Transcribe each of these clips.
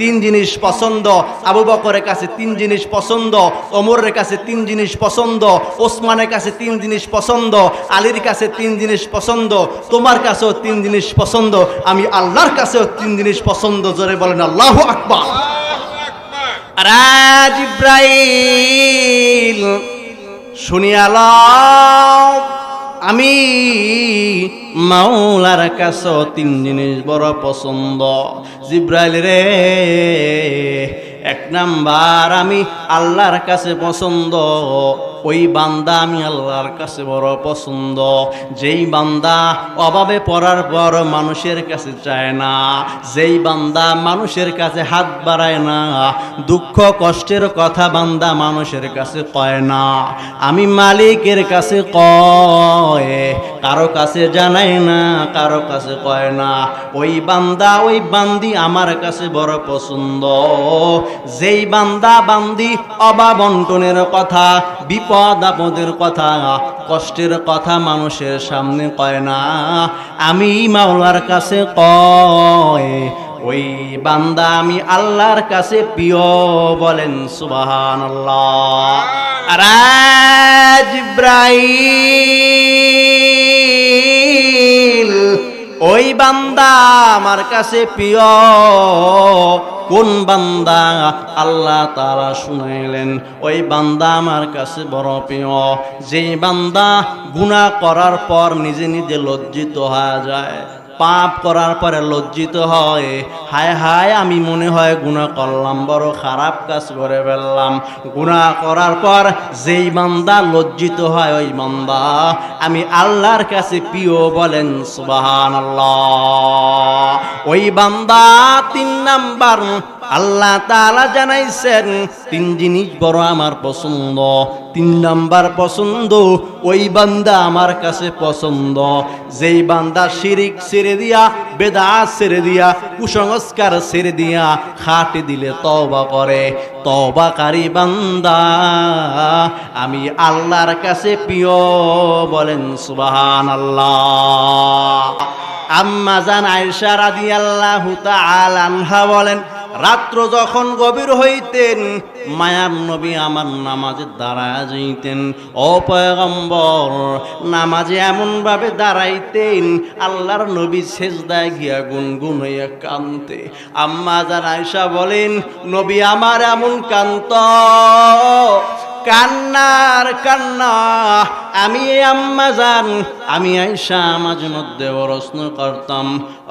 তিন পছন্দ, আবু কাছে তিন পছন্দ কাছে তিন পছন্দ, ওসমানের কাছে তিন পছন্দ কাছে তিন পছন্দ, তোমার কাছেও তিন জিনিস পছন্দ, আমি আল্লাহর কাছেও তিন জিনিস পছন্দ, জোরে বলেন আল্লাহু আকবার। ইব্রাহিম শুনিয়ালাম আমি মাওলার কাছে তিন জিনিস বড় পছন্দ। জিব্রাইল রে এক নাম্বার, আমি আল্লাহর কাছে পছন্দ, ওই বান্দা আমি আল্লাহর কাছে বড় পছন্দ। যেই বান্দা অভাবে পড়ার পর মানুষের কাছে চায় না, যেই বান্দা মানুষের কাছে হাত বাড়ায় না, দুঃখ, কষ্টের কথা বান্দা মানুষের কাছে কয় না। আমি মালিকের কাছে কয়, কারও কাছে জানাই না, কারও কাছে কয় না। ওই বান্দা, ওই বান্দি আমার কাছে বড় পছন্দ। যেই বান্দা বান্দি অবাবন্টনের কথা, বিপদ আপদের কথা, কষ্টের কথা মানুষের সামনে কয় না। আমি মাওলার কাছে কয়, ওই বান্দা আমি আল্লাহর কাছে প্রিয় বলেন সুবাহান রাজ ওই বান্দা আমার কাছে প্রিয় কোন বান্দা আল্লাহ তারা শুনাইলেন? ওই বান্দা আমার কাছে বড় প্রিয়। যেই বান্দা গুণা করার পর নিজে নিজে লজ্জিত হয়ে যায়। পাপ করার পরে লজ্জিত হয়। হায় হায়, আমি মনে হয় গুণা করলাম, বড় খারাপ কাজ করে ফেললাম। গুণা করার পর যেই বান্দা লজ্জিত হয়, ওই বান্দা আমি আল্লাহর কাছে প্রিয় বলেন সুবাহান ওই বান্দা তিন নাম্বার আল্লাহ তাআলা জানাইছেন, তিন জিনিস বড় আমার পছন্দ। তিন নাম্বার পছন্দ, ওই বান্দা আমার কাছে পছন্দ। যেই বান্দা শিরিক ছেড়ে দিয়া বেদা ছেড়ে দিয়া, কুসংস্কার ছেড়ে দিয়া খাটে দিলে তবা করে। তবাকারী বান্দা, আমি আল্লাহর কাছে প্রিয় বলেন সুবাহান আল্লাহ আম্মা জান আয়েশা রাদিয়াল্লাহু তাআলা আনহা বলেন রাত্র যখন গভীর হইতেন মায়ার নবী আমার নামাজে দাঁড়ায় যাইতেন। ও পয়গম্বর, নামাজে এমনভাবে দাঁড়াইতেন, আল্লাহর নবী শেষদায় গিয়া গুনগুন হইয়া কানতে আম্মা জান আয়েশা বলেন, নবী আমার এমন কান্ত, কান্নার কান্না, আমি আম্মা যান, আমি আইসা মাঝে মধ্যে প্রশ্ন করতাম।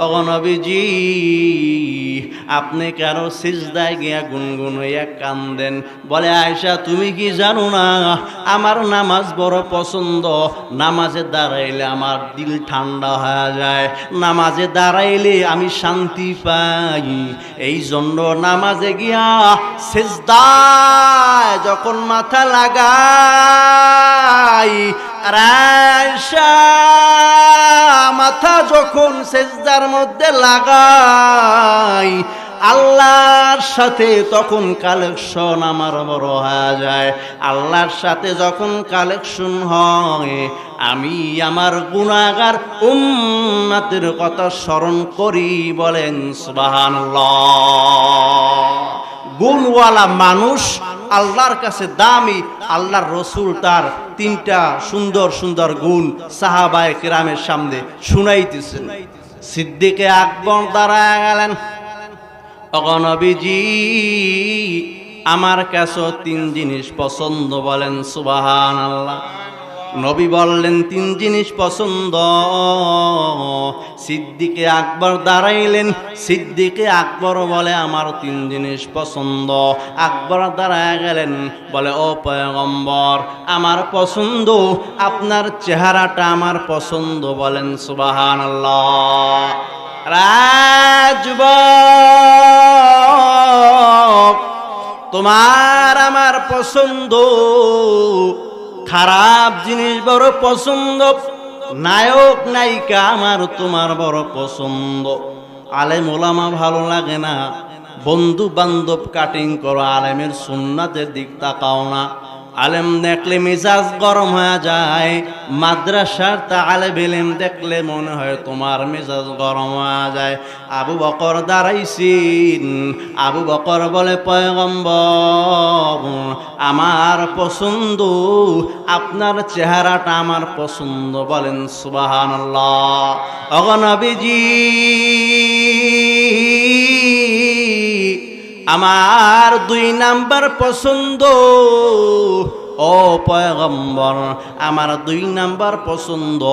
অগনবীজি আপনি কারও সিজদায় গিয়া গুনগুন হইয়া কান্দেন? বলে আয়সা তুমি কি জানো না, আমার নামাজ বড় পছন্দ। নামাজে দাঁড়াইলে আমার দিল ঠান্ডা হয়ে যায়। নামাজে দাঁড়াইলে আমি শান্তি পাই। এই জন্য নামাজে গিয়া সেজদায় যখন মাথা লাগাই মাথা যখন সেজদার মধ্যে লাগাই, আল্লাহর সাথে তখন কালেকশন আমার বড় হয়ে যায়। আল্লাহর সাথে যখন কালেকশন হয়, আমি আমার গুণাগার উম্মাতের কথা স্মরণ করি, বলেন সুবাহান গুণওয়ালা মানুষ আল্লাহর কাছে দামি, আল্লাহর রসুল তার তিনটা সুন্দর সুন্দর গুণ সাহাবায় কেরামের সামনে শুনাইতেছেন। সিদ্দিকে আকবর দাঁড়ায় গেলেন। অগণবিজি আমার কাছে তিন জিনিস পছন্দ বলেন সুবাহান আল্লাহ নবী বললেন, তিন জিনিস পছন্দ। সিদ্দিকে আকবর দাঁড়াইলেন। সিদ্দিকে আকবর বলে, আমার তিন জিনিস পছন্দ। আকবর দাঁড়ায় গেলেন, বলে, ও পয়গম্বর, আমার পছন্দ, আপনার চেহারাটা আমার পছন্দ। বলেন সুবাহান রাজব তোমার আমার পছন্দ। খারাপ জিনিস বড় পছন্দ। নায়ক, নায়িকা আমার তোমার বড় পছন্দ। আলেম ওলামা ভালো লাগে না। বন্ধু বান্ধব কাটিং করো, আলেমের সুন্নাতের দিক তাকাও না। আলেম দেখলে মেজাজ গরম হয়ে যায়। মাদ্রাসার তালে বেলেম দেখলে মনে হয় তোমার মেজাজ গরম হয়ে যায়। আবু বকর দাঁড়াইছিন আবু বকর বলে, পয়গম্বর আমার পছন্দ আপনার চেহারাটা আমার পছন্দ বলেন সুবাহান অগনবীজি আমার দুই নাম্বার পছন্দ ও পয়গম্বর, আমার দুই নাম্বার পছন্দ।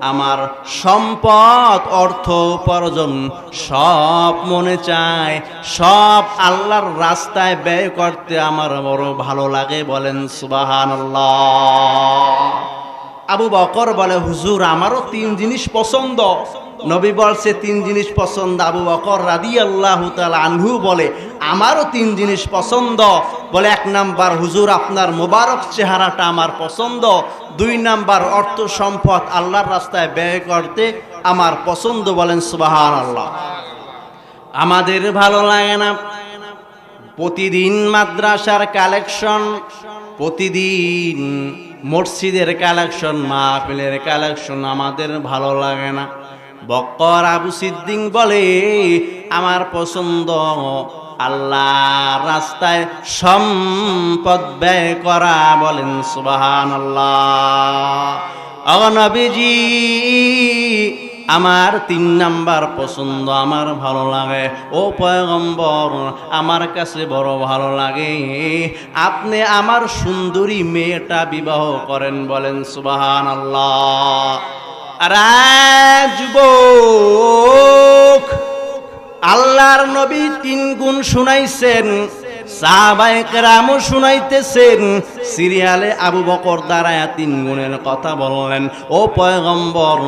আমার সম্পদ, অর্থ, উপার্জন সব মনে চায়। সব আল্লাহর রাস্তায় ব্যয় করতে আমার বড় ভালো লাগে বলেন সুবাহান আবু বকর বলে, হুজুর, আমারও তিন জিনিস পছন্দ। নবী বলছে, তিন জিনিস পছন্দ। আবু বকর রাদি আল্লাহ আনহু বলে, আমারও তিন জিনিস পছন্দ। বলে, এক নাম্বার, হুজুর, আপনার মোবারক চেহারাটা আমার পছন্দ। দুই নাম্বার, অর্থ সম্পদ আল্লাহর রাস্তায় ব্যয় করতে আমার পছন্দ। বলেন সুবাহান আল্লাহ আমাদের ভালো লাগে না। প্রতিদিন মাদ্রাসার কালেকশন, প্রতিদিন মসজিদের কালেকশন, মাহফিলের কালেকশন আমাদের ভালো লাগে না। বক্কর আবু সিদ্দিং বলে, আমার পছন্দ আল্লাহ রাস্তায় সম্পদ ব্যয় করা। বলেন সুবাহান আল্লাহ নবীজি, আমার তিন নাম্বার পছন্দ আমার ভালো লাগে। ও পয়গম্বর, আমার কাছে বড় ভালো লাগে। আপনি আমার সুন্দরী মেয়েটা বিবাহ করেন, বলেন সুবাহান আল্লাহ যুবক আল্লাহর নবী তিন গুণ শুনাইছেন। সাহাবাইকরামও শুনাইতেছেন, সিরিয়ালে আবু বকর দাঁড়ায় তিন গুণের কথা বললেন, ও পয়গম্বর,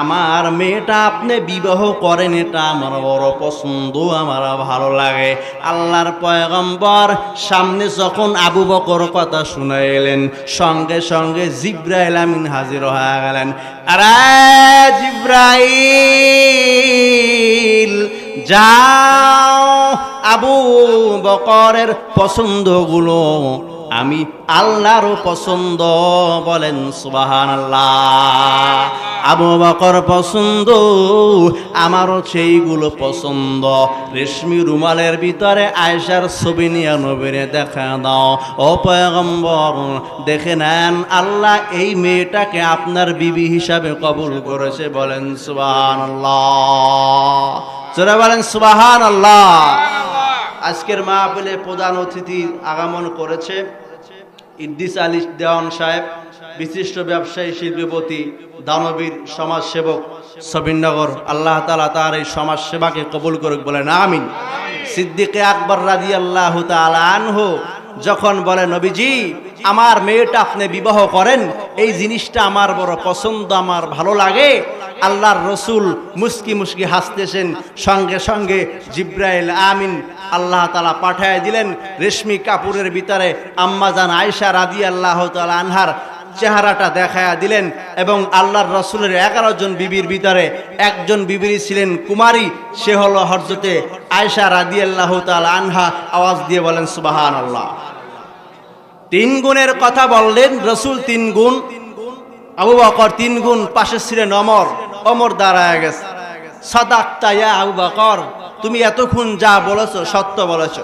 আমার মেয়েটা আপনি বিবাহ করেন, এটা আমার বড় পছন্দ, আমার ভালো লাগে। আল্লাহর পয়গম্বর সামনে যখন আবু বকর কথা শুনাইলেন, সঙ্গে সঙ্গে জিব্রাইল আমিন হাজির হয়ে গেলেন, আরে জিব্রাইল যাও আবু বকরের পছন্দগুলো আমি আল্লাহরও পছন্দ বলেন সুবাহান আবু বকর পছন্দ, আমারও সেইগুলো পছন্দ। রেশমি রুমালের ভিতরে আয়সার ছবি নিয়ে নবীরে দেখা দাও। ও পয়গম্বর, দেখে নেন আল্লাহ এই মেয়েটাকে আপনার বিবি হিসাবে কবুল করেছে বলেন সুবাহান আল্লাহ চোরা বলেন সুবাহান আল্লাহ আজকের মাহফিলে প্রধান অতিথি আগমন করেছে ইদ্দিস আলী দেওয়ান সাহেব বিশিষ্ট ব্যবসায়ী শিল্পপতি দানবীর সমাজসেবক সবিনগর। আল্লাহ তালা তার এই সমাজ সেবাকে কবুল করুক বলেন আমিন। সিদ্দিকে আকবর রাজি আল্লাহ আনহু যখন বলে নবীজি আমার মেয়েটা আপনি বিবাহ করেন, এই জিনিসটা আমার বড় পছন্দ, আমার ভালো লাগে। আল্লাহর রসুল মুস্কি মুস্কি হাসতেছেন, সঙ্গে সঙ্গে জিব্রাইল আমিন আল্লাহ তালা পাঠায় দিলেন। রেশমি কাপুরের ভিতরে আম্মাজান আয়সা রাদি আল্লাহ তালা আনহার চেহারাটা দেখায়া দিলেন এবং আল্লাহর রসুলের এগারো জন বিবির ভিতরে একজন বিবির ছিলেন কুমারী, সে হলো হরজতে আয়সা রাদি আল্লাহ তালা আনহা। আওয়াজ দিয়ে বলেন সুবাহান আল্লাহ তিন গুণের কথা বললেন রসুল তিন গুণ, আবু বকর তিন গুণ পাশে ছিলেন অমর অমর দাঁড়ায় গেছে। সাদাক্তা আবু বকর, তুমি এতক্ষণ যা বলেছ, সত্য বলেছ।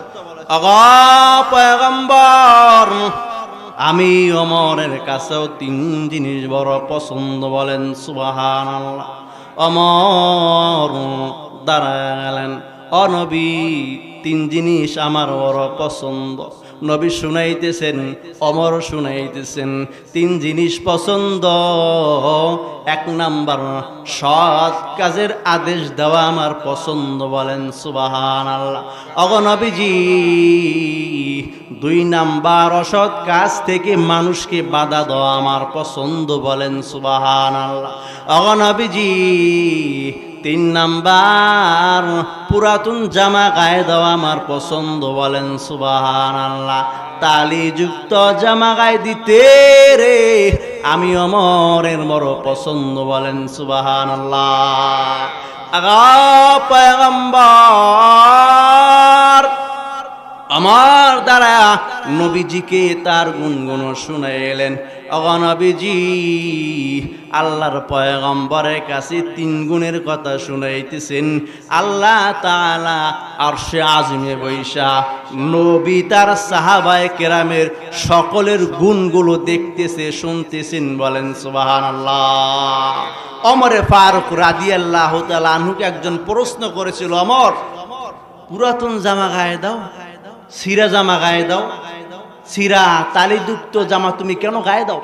পয়গম্বর, আমি অমরের কাছেও তিন জিনিস বড় পছন্দ বলেন সুবাহান অমর দাঁড়ায় গেলেন, অনবী, তিন জিনিস আমার বড় পছন্দ। নবী শুনাইতেছেন অমর শুনাইতেছেন। তিন জিনিস পছন্দ, এক নাম্বার, সৎ কাজের আদেশ দেওয়া আমার পছন্দ বলেন সুবাহান আল্লাহ অগনবীজি দুই নাম্বার, অসৎ কাজ থেকে মানুষকে বাধা দেওয়া আমার পছন্দ বলেন সুবাহান আল্লাহ অগনবীজি তিন নাম্বার পুরাতন জামা গায়ে দেওয়া আমার পছন্দ বলেন সুবাহান আল্লাহ তালিযুক্ত জামা গায়ে দিতে রে, আমি অমরের বড় পছন্দ বলেন সুবাহান আল্লাহ আমার দ্বারা নবীজিকে তার গুনগুন শুনে এলেন অগনবীজি আল্লাহর পয়গম্বরের কাছে তিন গুণের কথা শুনাইতেছেন। আল্লাহ তাআলা আরশে আজমে বৈশা, নবী তার সাহাবায়ে কেরামের সকলের গুণগুলো দেখতেছে, শুনতেছেন, বলেন, সুবহানাল্লাহ। অমরে ফারুক রাদিয়াল্লাহু আল্লাহ আনহুকে একজন প্রশ্ন করেছিল, অমর, পুরাতন জামা গায়ে দাও, সিরা জামা গায়ে দাও সিরা তালিযুক্ত জামা তুমি কেন গায়ে দাও?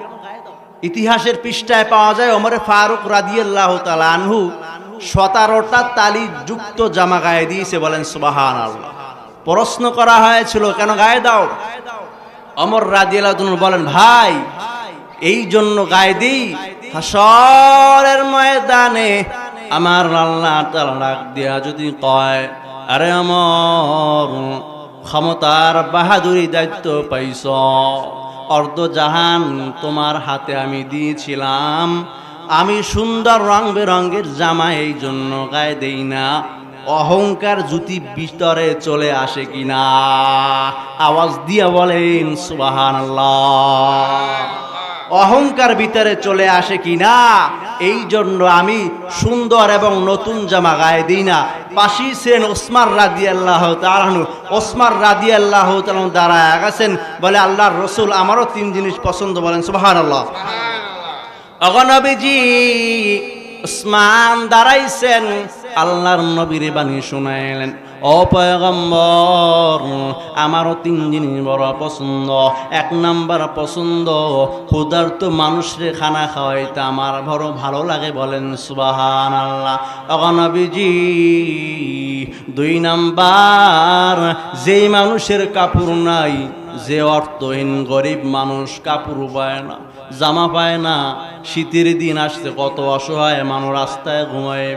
ইতিহাসের পৃষ্ঠায় পাওয়া যায় অমরে ফারুক রাদিয়াল্লাহু তাআলা আনহু সতেরোটা তালিযুক্ত জামা গায়ে দিয়েছে, বলেন সুবাহান আল্লাহ প্রশ্ন করা হয়েছিল, কেন গায়ে দাও? অমর তাআলা বলেন, ভাই, এই জন্য গায়ে দিই হাসরের ময়দানে আমার আল্লাহ তাআলা ডাক দিয়া যদি কয়, আরে আমার ক্ষমতার বাহাদুরি দায়িত্ব পাইছ। অর্ধ জাহান তোমার হাতে আমি দিয়েছিলাম। আমি সুন্দর রং বেরঙ্গের জামা এই জন্য গায়ে দেই না। অহংকার জুতি বিস্তরে চলে আসে কিনা? আওয়াজ দিয়া বলেন সুবাহান অহংকার ভিতরে চলে আসে কিনা? এই জন্য আমি সুন্দর এবং নতুন জামা গায়ে দিই না। পাশি সেন ওসমার রাদি আল্লাহ তালানু ওসমার রাদি আল্লাহ তালান দ্বারা গেছেন বলে আল্লাহর রসুল আমারও তিন জিনিস পছন্দ বলেন সুবাহান আল্লাহ অগনবীজি উসমান দাঁড়াইছেন আল্লাহর নবীর বাণী শুনাইলেন। ও পয়গম্বর, আমারও তিন জিনিস বড় পছন্দ। এক নাম্বার পছন্দ, ক্ষুধার্ত মানুষরে খানা খাওয়াইতে আমার বড় ভালো লাগে বলেন সুবাহান আল্লাহ অগনবীজি দুই নাম্বার, যেই মানুষের কাপড় নাই, যে অর্থহীন গরিব মানুষ কাপড় পায় না। জামা পায় না। শীতের দিন আসতে কত অসহায় মানুষ রাস্তায় ঘুমায়,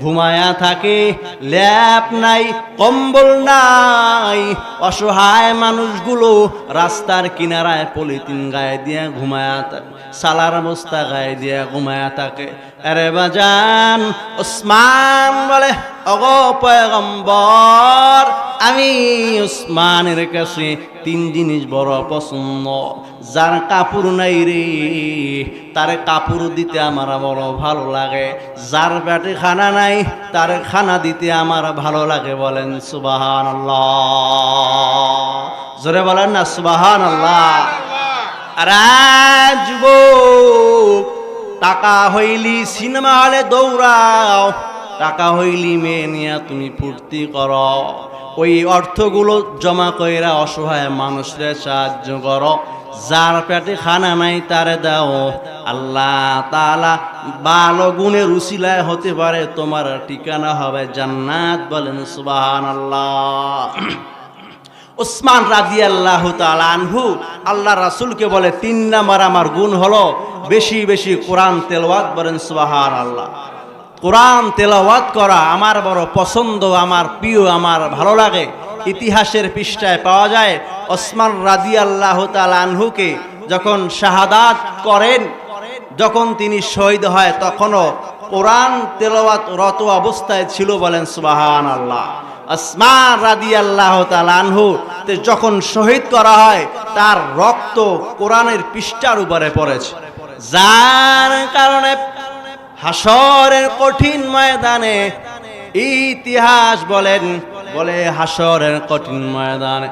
ঘুমায়া থাকে। ল্যাপ নাই, কম্বল নাই। অসহায় মানুষগুলো রাস্তার কিনারায় পলিথিন গায়ে দিয়ে ঘুমায়া থাকে, সালার বস্তা গায়ে দিয়ে ঘুমায়া থাকে। আরে বাজান, ওসমান বলে, অগ পয়গম্বর আমি উসমানের কাছে তিন জিনিস বড় পছন্দ। যার কাপড় নাই রে, তার কাপড় দিতে আমার বড় ভালো লাগে। যার পেটে খানা নাই, তার খানা দিতে আমার ভালো লাগে বলেন সুবাহান জোরে বলেন না সুবাহান আল্লাহ যুবক, টাকা হইলি সিনেমা হলে দৌড়াও। টাকা হইলি মেয়ে নিয়ে তুমি ফুর্তি করো। ওই অর্থগুলো জমা কইরা অসহায় মানুষের সাহায্য করো। যার পেটে খানা নাই তারে দাও। আল্লাহ তালা ভালো গুণে উসিলায় হতে পারে, তোমার ঠিকানা হবে জান্নাত বলেন সুবাহান আল্লাহ ওসমান রাজি আল্লাহ আনহু আল্লাহ রাসুলকে বলে, তিন নাম্বার আমার গুণ হলো বেশি বেশি কোরআন তেলওয়াত বলেন সুবাহান আল্লাহ কোরআন তেলাওয়াত করা আমার বড় পছন্দ, আমার প্রিয়, আমার ভালো লাগে। ইতিহাসের পৃষ্ঠায় পাওয়া যায়, ওসমান রাদি আল্লাহ আনহুকে যখন শাহাদাত করেন, যখন তিনি শহীদ হয়, তখনও কোরআন তেলাওয়াত রত অবস্থায় ছিল বলেন সুবাহান আল্লাহ আসমান রাদি আল্লাহ আনহু যখন শহীদ করা হয়, তার রক্ত কোরআনের পৃষ্ঠার উপরে পড়েছে। যার কারণে হাসরের কঠিন ময়দানে ইতিহাস বলেন, বলে হাসরের কঠিন ময়দানে,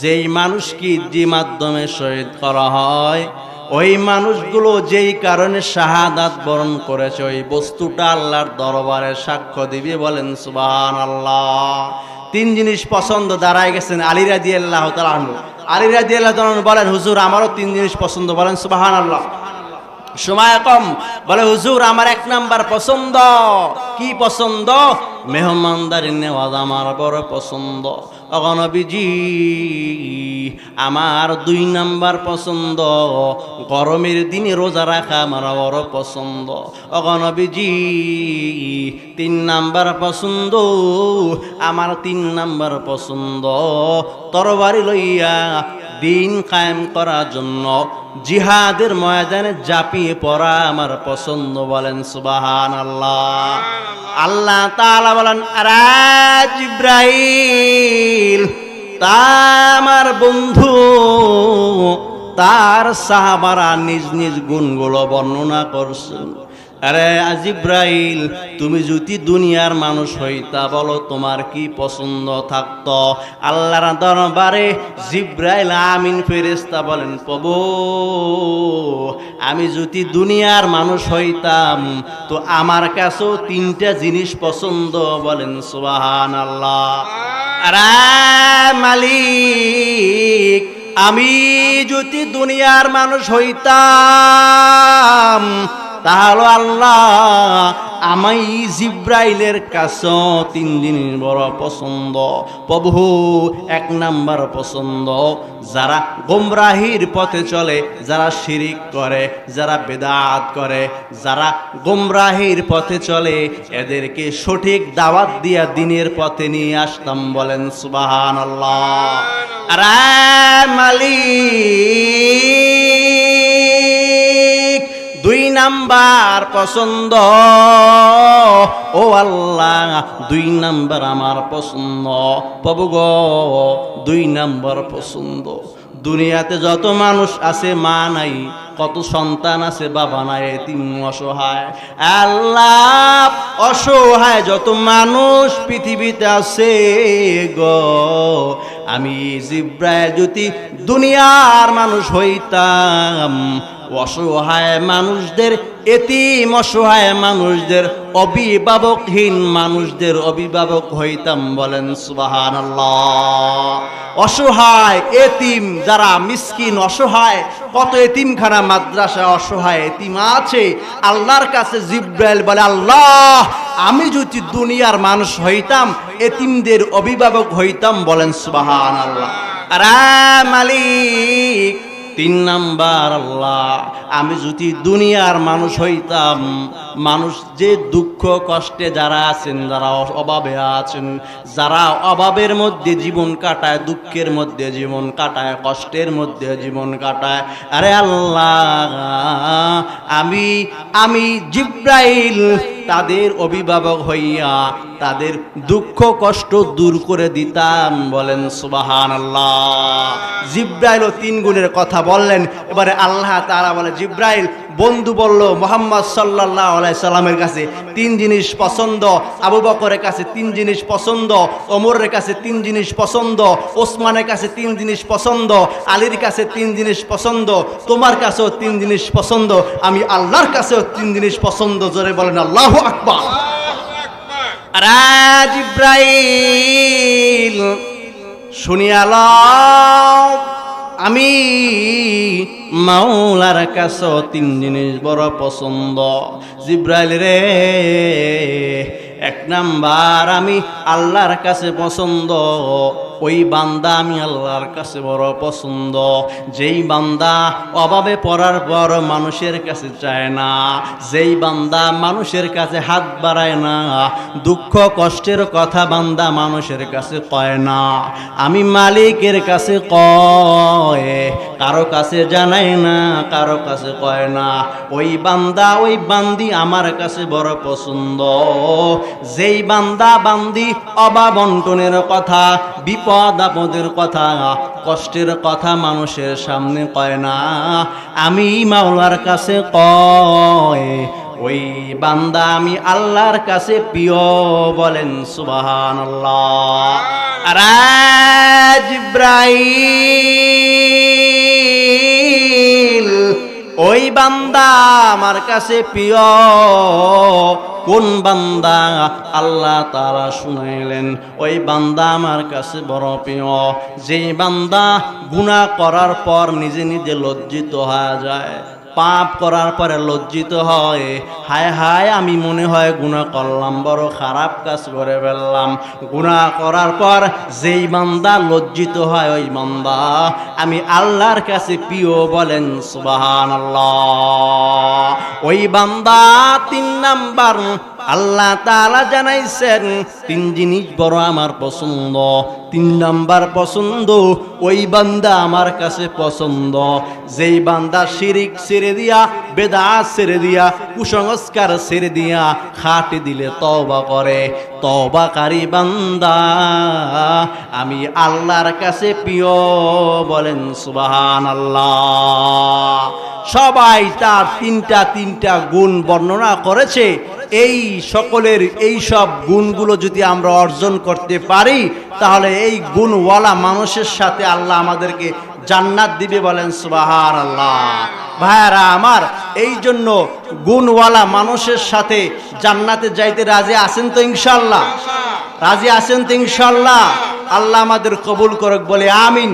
যেই মানুষকে যে মাধ্যমে শহীদ করা হয়, ওই মানুষগুলো যেই কারণে শাহাদাত বরণ করেছে, ওই বস্তুটা আল্লাহর দরবারে সাক্ষ্য দিবে বলেন সুবান আল্লাহ তিন জিনিস পছন্দ দাঁড়ায় গেছেন আলিরা দিয়ে আল্লাহ তালাহ আলিরা দিয়ে আল্লাহ বলেন, হুজুর, আমারও তিন জিনিস পছন্দ, বলেন সুবাহান আল্লাহ সময় কম। বলে, হুজুর, আমার এক নাম্বার পছন্দ। কি পছন্দ? মেহমানদারি নেওয়া আমার বড় পছন্দ। অগনবীজি আমার দুই নাম্বার পছন্দ। গরমের দিনে রোজা রাখা আমার বড় পছন্দ। অগনবীজি তিন নাম্বার পছন্দ। আমার তিন নাম্বার পছন্দ। তরবারি লইয়া দিন কায়েম করার জন্য জিহাদের ময়দানে জাপিয়ে পড়া আমার পছন্দ বলেন সুবাহান আল্লাহ আল্লাহ তাআলা বলেন আরাজ ইব্রাহিম তা আমার বন্ধু, তার সাহাবারা নিজ নিজ গুণগুলো বর্ণনা করছেন। আরে আজিব্রাইল তুমি যদি দুনিয়ার মানুষ হইতা বলো তোমার কি পছন্দ থাকত? আল্লাহর দরবারে জিব্রাইল আমিন ফেরেস্তা বলেন, প্রভু, আমি যদি দুনিয়ার মানুষ হইতাম তো আমার কাছেও তিনটা জিনিস পছন্দ বলেন সুবাহান আল্লাহ মালিক, আমি যদি দুনিয়ার মানুষ হইতাম তাহলে আল্লাহ আমি জিব্রাইলের কাছে তিন জিনিস বড় পছন্দ। প্রভু, এক নাম্বার পছন্দ। যারা গোমরাহির পথে চলে, যারা শিরিক করে, যারা বেদাত করে, যারা গোমরাহির পথে চলে, এদেরকে সঠিক দাওয়াত দিয়া দিনের পথে নিয়ে আসতাম বলেন সুবাহান আল্লাহ মালিক! নাম্বার পছন্দ। ও আল্লাহ, দুই নাম্বার আমার পছন্দ। প্রভু গো, দুই নাম্বার পছন্দ। দুনিয়াতে যত মানুষ আছে মা নাই কত সন্তান আছে, বাবা নাই তিন অসহায়। আল্লাহ, অসহায় যত মানুষ পৃথিবীতে আছে গো। আমি জিব্রায় যদি দুনিয়ার মানুষ হইতাম, অসহায় মানুষদের, এতিম, অসহায় মানুষদের, অভিভাবকহীন মানুষদের অভিভাবক হইতাম বলেন সুবাহান অসহায়, এতিম, যারা মিসকিন, অসহায়, কত এতিমখানা মাদ্রাসা অসহায়, এতিমা আছে। আল্লাহর কাছে জিব্রাইল বলে, আল্লাহ, আমি যদি দুনিয়ার মানুষ হইতাম, এতিমদের অভিভাবক হইতাম, বলেন সুবাহান আল্লাহ মালিক তিন নাম্বার আল্লাহ, আমি যদি দুনিয়ার মানুষ হইতাম, মানুষ যে দুঃখ কষ্টে যারা আছেন, যারা অভাবে আছেন, যারা অভাবের মধ্যে জীবন কাটায়, দুঃখের মধ্যে জীবন কাটায়, কষ্টের মধ্যে জীবন কাটায়, আরে আল্লাহ, আমি আমি জিব্রাইল তাদের অভিভাবক হইয়া তাদের দুঃখ কষ্ট দূর করে দিতাম। বলেন সুবাহান আল্লাহ জিব্রাইল ও তিন গুণের কথা বললেন। এবারে আল্লাহ তারা বলে, জিব্রাইল বন্ধু বলল, মোহাম্মদ সাল্লাহ সাল্লামের কাছে তিন জিনিস পছন্দ, আবু বকরের কাছে তিন জিনিস পছন্দ, ওমরের কাছে তিন জিনিস পছন্দ, ওসমানের কাছে তিন জিনিস পছন্দ, আলীর কাছে তিন জিনিস পছন্দ, তোমার কাছেও তিন জিনিস পছন্দ, আমি আল্লাহর কাছেও তিন জিনিস পছন্দ। জোরে বলেন, আল্লাহ আকবার। রাজ শুনিয়াল আমি মাওলার কাছে তিন জিনিস বড় পছন্দ। জিব্রাইল রে এক নাম্বার আমি আল্লাহর কাছে পছন্দ। ওই বান্দা আমি আল্লাহর কাছে বড় পছন্দ। যেই বান্দা অভাবে পড়ার পর মানুষের কাছে চায় না। যেই বান্দা মানুষের কাছে হাত বাড়ায় না, দুঃখ, কষ্টের কথা বান্দা মানুষের কাছে কয় না। আমি মালিকের কাছে কয়, কারও কাছে জানাই না, কারও কাছে কয় না। ওই বান্দা, ওই বান্দি আমার কাছে বড় পছন্দ। যেই বান্দা বান্দি অবাবন্টনের কথা, বিপদ আপদের কথা, কষ্টের কথা মানুষের সামনে কয় না। আমি মাওলার কাছে কয়, ওই বান্দা আমি আল্লাহর কাছে প্রিয় বলেন সুবাহান রাজ ইব্রাহিম ওই বান্দা আমার কাছে প্রিয়। কোন বান্দা? আল্লাহ তারা শুনাইলেন, ওই বান্দা আমার কাছে বড় প্রিয়। যেই বান্দা গুণা করার পর নিজে নিজে লজ্জিত হয়ে যায়। পাপ করার পরে লজ্জিত হয়। হায় হায়, আমি মনে হয় গুণা করলাম, বড় খারাপ কাজ করে ফেললাম। গুণা করার পর যেই বান্দা লজ্জিত হয়, ওই বান্দা আমি আল্লাহর কাছে প্রিয় বলেন সুবাহান ওই বান্দা তিন নাম্বার, আল্লাহ তালা জানাইছেন, তিন জিনিস বড় আমার পছন্দ। তিন নাম্বার পছন্দ, ওই বান্দা আমার কাছে পছন্দ। যেই বান্দা শিরিক ছেড়ে দিয়া বেদা ছেড়ে দিয়া, কুসংস্কার ছেড়ে দিয়া খাটে দিলে তবা করে। তবাকারী বান্দা, আমি আল্লাহর কাছে প্রিয়, বলেন সুবাহান আল্লাহ সবাই তার তিনটা তিনটা গুণ বর্ণনা করেছে। এই সকলের এই সব গুণগুলো যদি আমরা অর্জন করতে পারি, তাহলে এই গুণওয়ালা মানুষের সাথে আল্লাহ আমাদেরকে জান্নাত দিবে বলেন সুবাহার আল্লাহ ভাইয়ারা আমার, এই জন্য গুণওয়ালা মানুষের সাথে জান্নাতে যাইতে রাজি আছেন তো ইনশাল্লাহ রাজি আছেন তো ইনশাল্লাহ আল্লাহ আমাদের কবুল করক, বলে আমিন।